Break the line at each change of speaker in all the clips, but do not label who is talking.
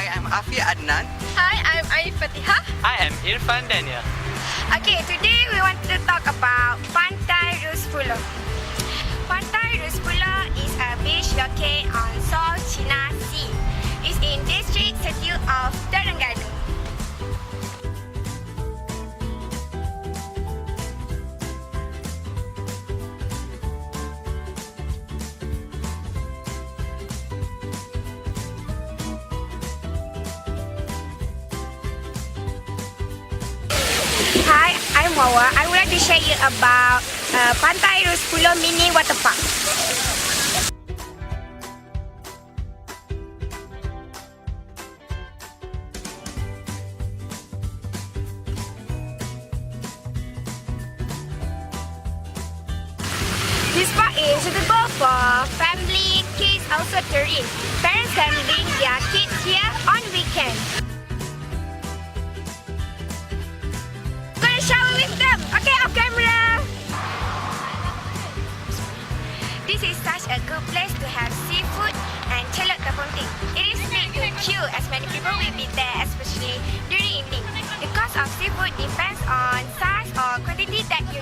Hi, I am Afi Adnan.
Hi, I'm Aif Fatihah.
I am Irfan Daniel.
Okay, today we want to talk about Pantai Ruspulo. Pantai Ruspulo is a beach located on South China Sea. It's in district city of I would like to share you about uh, Pantai Ruspulo Mini Water Park. This park is suitable for family, kids, also tourists. Parents can bring their kids This is such a good place to have seafood and chelok tepung It is made to queue as many people will be there, especially during evening. The cost of seafood depends on size or quantity that you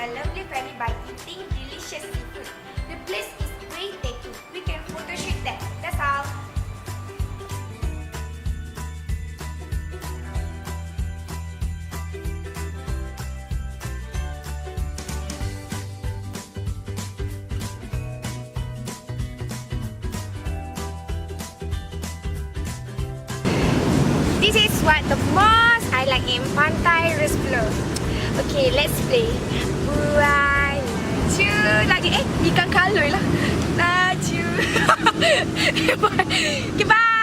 your lovely family by eating delicious seafood. The place is breathtaking. We can photo shoot there. That's all. This is what the most I like in Pantai Resplo. Okay, let's play. One, two, lagi. Eh, ikan lah. Bye. Bye.